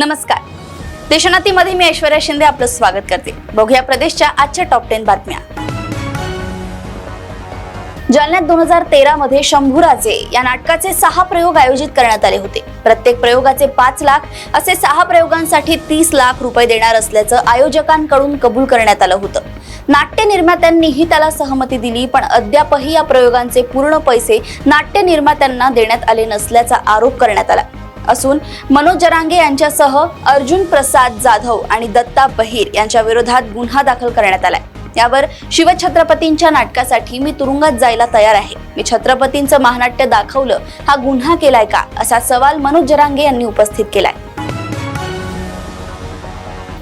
नमस्कार. देशनातीमध्ये मी ऐश्वर्या शिंदे आपलं स्वागत करते. बघूया प्रदेशच्या आजच्या टॉप टेन बातम्या. जालन्यात दोन हजार तेरा मध्ये शंभूराजे या नाटकाचे सहा प्रयोग आयोजित करण्यात आले होते. प्रत्येक प्रयोगाचे पाच लाख असे सहा प्रयोगांसाठी तीस लाख रुपये देणार असल्याचं आयोजकांकडून कबूल करण्यात आलं होतं. नाट्य निर्मात्यांनीही त्याला सहमती दिली पण अद्यापही या प्रयोगांचे पूर्ण पैसे नाट्य निर्मात्यांना देण्यात आले नसल्याचा आरोप करण्यात आला. असून मनोज जरांगे यांच्यासह अर्जुन प्रसाद जाधव आणि दत्ता बहीर यांच्या विरोधात गुन्हा दाखल करण्यात आलाय. यावर शिवछत्रपतींच्या नाटकासाठी मी तुरुंगात जायला तयार आहे. मी छत्रपतींचं महानाट्य दाखवलं हा गुन्हा केलाय का? असा सवाल मनोज जरांगे यांनी उपस्थित केलाय.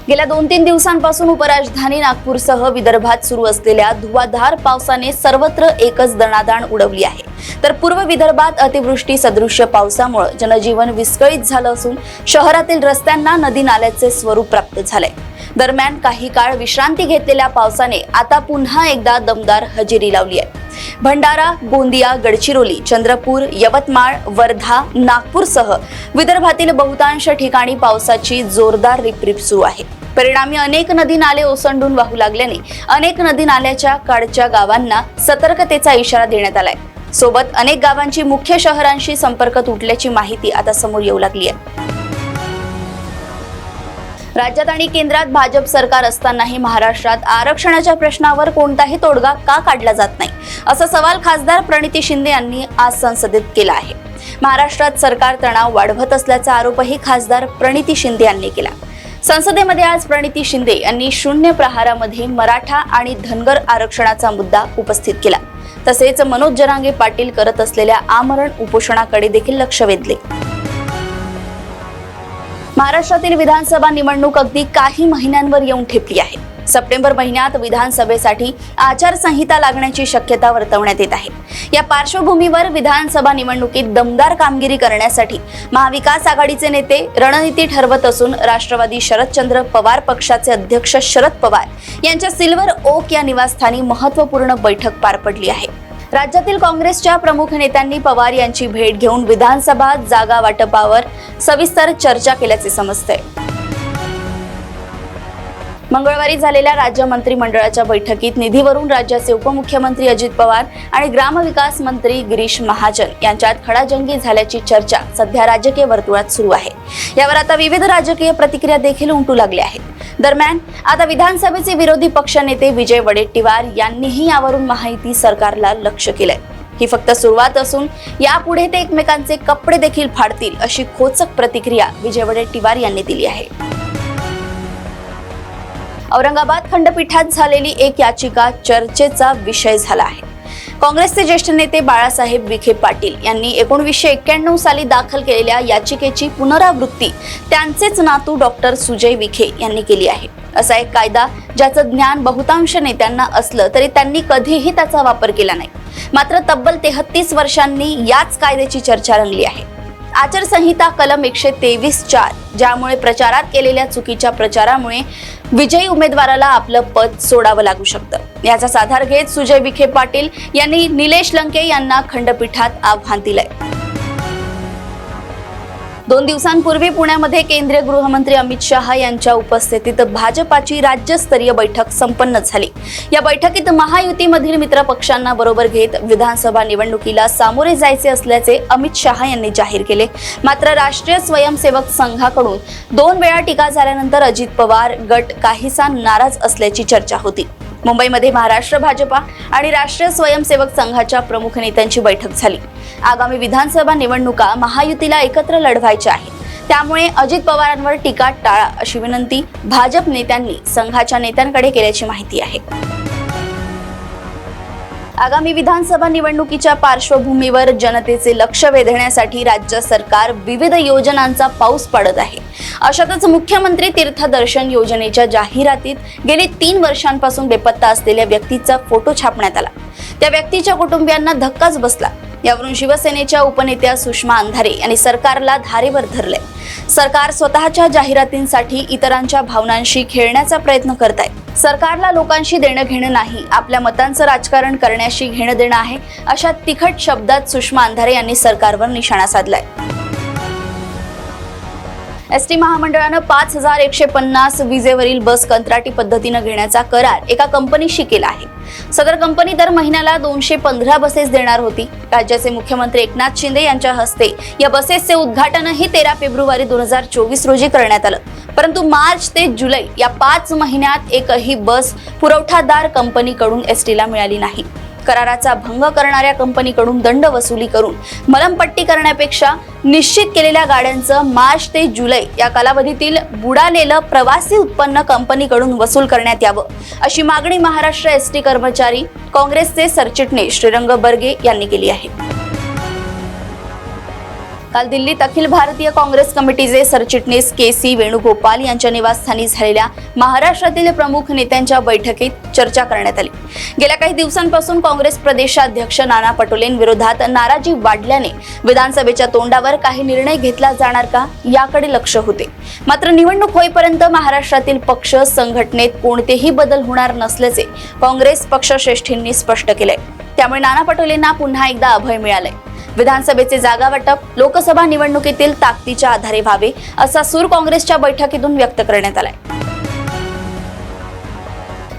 गेल्या दोन तीन दिवसांपासून उपराजधानी नागपूरसह विदर्भात सुरू असलेल्या धुवाधार पावसाने सर्वत्र एकच दणादाण उडवली आहे. तर पूर्व विदर्भात अतिवृष्टी सदृश्य पावसामुळे जनजीवन विस्कळीत झालं असून शहरातील रस्त्यांना नदी नाल्याचे स्वरूप प्राप्त झालंय. दरम्यान काही काळ विश्रांती घेतलेल्या पावसाने आता पुन्हा एकदा दमदार हजेरी लावली आहे. भंडारा गोंदिया गडचिरोली चंद्रपूर यवतमाळ वर्धा नागपूरसह विदर्भातील बहुतांश ठिकाणी पावसाची जोरदार रिपरिप सुरू आहे. परिणामी अनेक नदी नाले ओसंडून वाहू लागल्याने अनेक नदी नाल्याच्या काडच्या गावांना सतर्कतेचा इशारा देण्यात आलाय. सोबत अनेक गावांची मुख्य शहरांशी संपर्क तुटल्याची माहिती आता समोर येऊ लागली आहे. राज्यात आणि केंद्रात भाजप सरकार असतानाही महाराष्ट्रात आरक्षणाच्या प्रश्नावर कोणताही तोडगा का काढला जात नाही असा सवाल खासदार प्रणिती शिंदे यांनी आज संसदेत केला आहे. महाराष्ट्रात सरकार तणाव वाढवत असल्याचा आरोपही खासदार प्रणिती शिंदे यांनी केला. संसदेमध्ये आज प्रणिती शिंदे यांनी शून्य प्रहारामध्ये मराठा आणि धनगर आरक्षणाचा मुद्दा उपस्थित केला. तसेच मनोज जरांगे पाटील करत असलेल्या आमरण उपोषणाकडे देखील लक्ष वेधले. महाराष्ट्रातील विधानसभा निवडणूक अगदी काही महिन्यांवर येऊन ठेपली आहे. सप्टेंबर महिन्यात विधानसभेसाठी आचारसंहिता लागण्याची शक्यता वर्तवण्यात येत आहे. या पार्श्वभूमीवर विधानसभा निवडणुकीत दमदार कामगिरी करण्यासाठी महाविकास आघाडीचे नेते रणनीती ठरवत असून राष्ट्रवादी शरदचंद्र पवार पक्षाचे अध्यक्ष शरद पवार यांच्या सिल्वर ओक या निवासस्थानी महत्त्वपूर्ण बैठक पार पडली आहे. राज्यातील काँग्रेसच्या प्रमुख नेत्यांनी पवार यांची भेट घेऊन विधानसभा जागा वाटपावर सविस्तर चर्चा केल्याचे समजते मंगळवारी झालेल्या राज्य मंत्रिमंडळाच्या बैठकीत निधीवरून राज्याचे उपमुख्यमंत्री अजित पवार आणि ग्रामविकास मंत्री गिरीश महाजन यांच्यात खडाजंगी झाल्याची चर्चा सध्या राजकीय वर्तुळात सुरू आहे. यावर आता विविध राजकीय प्रतिक्रिया देखील उमटू लागल्या आहेत. दरम्यान आता विधानसभेचे विरोधी पक्षनेते विजय वडेट्टीवार यांनीही यावरून माहिती सरकारला लक्ष केलंय. ही फक्त सुरुवात असून यापुढे ते एकमेकांचे कपडे देखील फाडतील अशी खोचक प्रतिक्रिया विजय वडेट्टीवार यांनी दिली आहे. औरंगाबाद खंडपीठात झालेली एक याचिका चर्चेचा विषय झाला आहे. काँग्रेसचे ज्येष्ठ नेते बाळासाहेब विखे पाटील यांनी एकोणवीसशे एक्क्याण्णव साली दाखल केलेल्या याचिकेची पुनरावृत्ती त्यांचेच नातू डॉक्टर सुजय विखे यांनी केली आहे. असा एक कायदा ज्याचं ज्ञान बहुतांश नेत्यांना असलं तरी त्यांनी कधीही त्याचा वापर केला नाही. मात्र तब्बल तेहतीस वर्षांनी याच कायद्याची चर्चा रंगली आहे. आचारसंहिता कलम एकशे तेवीस चार ज्यामुळे प्रचारात केलेल्या चुकीच्या प्रचारामुळे विजयी उमेदवाराला आपलं पद सोडावं लागू शकतं. याचा साधार घेत सुजय विखे पाटील यांनी निलेश लंके यांना खंडपीठात आव्हान दिलंय. दोन दिवसांपूर्वी पुण्यामध्ये केंद्रीय गृहमंत्री अमित शहा यांच्या उपस्थितीत भाजपाची राज्यस्तरीय बैठक संपन्न झाली. या बैठकीत महायुतीमधील मित्र पक्षांना बरोबर घेत विधानसभा निवडणुकीला सामोरे जायचे असल्याचे अमित शहा यांनी जाहीर केले. मात्र राष्ट्रीय स्वयंसेवक संघाकडून दोन वेळा टीका झाल्यानंतर अजित पवार गट काहीसा नाराज असल्याची चर्चा होती. मुंबईमध्ये महाराष्ट्र भाजपा आणि राष्ट्रीय स्वयंसेवक संघाच्या प्रमुख नेत्यांची बैठक झाली. आगामी विधानसभा निवडणुका महायुतीला एकत्र लढवायच्या आहेत. त्यामुळे अजित पवारांवर टीका टाळा अशी विनंती भाजप नेत्यांनी संघाच्या नेत्यांकडे केल्याची माहिती आहे. आगामी विधानसभा निवडणुकीच्या पार्श्वभूमीवर जनतेचे लक्ष वेधण्यासाठी राज्य सरकार विविध योजनांचा पाऊस पाडत आहे. अशातच मुख्यमंत्री तीर्थदर्शन योजनेच्या जाहिरातीत गेली तीन वर्षांपासून बेपत्ता असलेल्या व्यक्तीचा फोटो छापण्यात आला. त्या व्यक्तीच्या कुटुंबियांना धक्काच बसला. यावरून शिवसेनेच्या उपनेत्या सुषमा अंधारे यांनी सरकारला धारेवर धरले सरकार स्वतःच्या जाहिरातींसाठी इतरांच्या भावनांशी खेळण्याचा प्रयत्न करत आहे सरकारला लोकांशी देणं घेणं नाही आपल्या मतांचं राजकारण करण्याशी घेणं देणं आहे अशा तिखट शब्दात सुषमा अंधारे यांनी सरकारवर निशाणा साधलाय. एस टी महामंडळानं पाच हजार एकशे पन्नास विजेवरील बस कंत्राटी पद्धतीनं घेण्याचा करार एका कंपनीशी केला आहे. सदर कंपनी दर महिन्याला दोनशे पंधरा बसेस देणार होती. राज्याचे मुख्यमंत्री एकनाथ शिंदे यांच्या हस्ते या बसेसचे उद्घाटनही तेरा फेब्रुवारी दोन हजार चोवीस रोजी करण्यात आलं. परंतु मार्च ते जुलै या पाच महिन्यात एकही बस पुरवठादार कंपनीकडून एस टीला मिळाली नाही. कराराचा भंग करणाऱ्या कंपनीकडून दंड वसुली करून मलमपट्टी करण्यापेक्षा निश्चित केलेल्या गाड्यांचं मार्च ते जुलै या कालावधीतील बुडालेलं प्रवासी उत्पन्न कंपनीकडून वसूल करण्यात यावं अशी मागणी महाराष्ट्र एस टी कर्मचारी काँग्रेसचे सरचिटणीस श्रीरंग बर्गे यांनी केली आहे. काल दिल्लीत अखिल भारतीय काँग्रेस कमिटीचे सरचिटणीस के सी वेणुगोपाल यांच्या निवासस्थानी झालेल्या महाराष्ट्रातील प्रमुख नेत्यांच्या बैठकीत चर्चा करण्यात आली. गेल्या काही दिवसांपासून काँग्रेस प्रदेशाध्यक्ष नाना पटोलेंविरोधात नाराजी वाढल्याने विधानसभेच्या तोंडावर काही निर्णय घेतला जाणार का याकडे लक्ष होते. मात्र निवडणूक होईपर्यंत महाराष्ट्रातील पक्ष संघटनेत कोणतेही बदल होणार नसल्याचे काँग्रेस पक्षश्रेष्ठींनी स्पष्ट केलंय. त्यामुळे नाना पटोलेंना पुन्हा एकदा अभय मिळालंय. विधानसभेचे जागा वाटप लोकसभा निवडणुकीतील ताकदीच्या आधारे व्हावे असा सूर काँग्रेसच्या बैठकीतून व्यक्त करण्यात आलाय.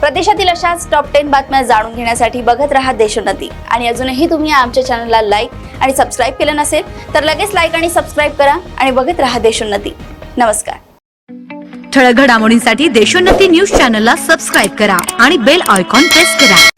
प्रदेशातील अशाच टॉप टेन बातम्या जाणून घेण्यासाठी बघत राहा देशोन्नती. आणि अजूनही तुम्ही आमच्या चॅनलला लाईक आणि सबस्क्राईब केलं नसेल तर लगेच लाईक आणि सबस्क्राईब करा आणि बघत राहा देशोन्नती. नमस्कार. ठळक घडामोडींसाठी देशोन्नती न्यूज चॅनलला सबस्क्राईब करा आणि बेल आयकॉन प्रेस करा.